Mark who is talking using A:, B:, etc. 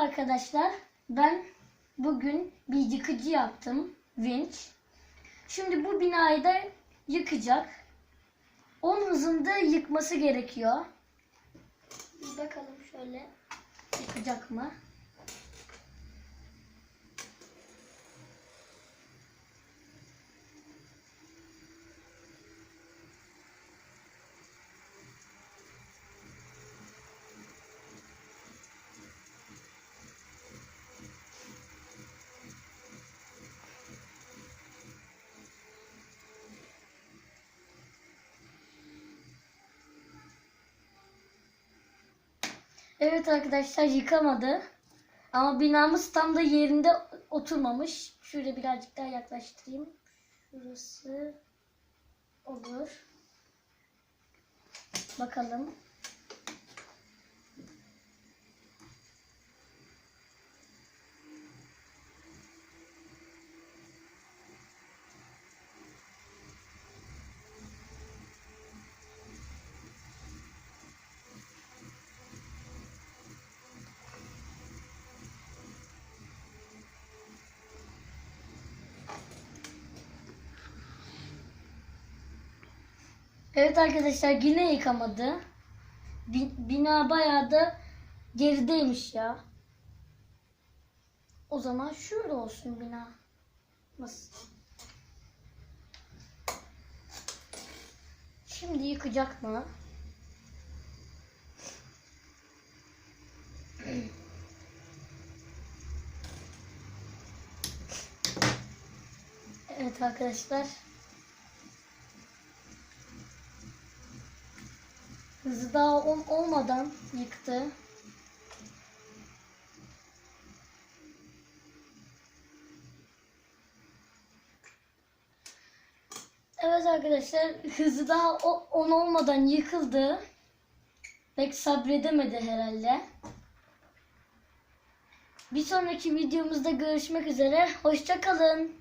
A: arkadaşlar. Ben bugün bir yıkıcı yaptım. Vinç. Şimdi bu binayı da yıkacak. Onun hızında yıkması gerekiyor. Bir bakalım şöyle. Yıkacak mı? Evet arkadaşlar yıkamadı. Ama binamız tam da yerinde oturmamış. Şöyle birazcık daha yaklaştırayım. Şurası olur. Bakalım. Evet arkadaşlar yine yıkamadı. Bi- Bina bayağı da gerideymiş ya. O zaman şurada olsun bina. Şimdi yıkacak mı? Evet arkadaşlar. Hızı daha ol- olmadan yıktı. Evet arkadaşlar hızı daha o- on olmadan yıkıldı. Pek sabredemedi herhalde. Bir sonraki videomuzda görüşmek üzere. Hoşça kalın.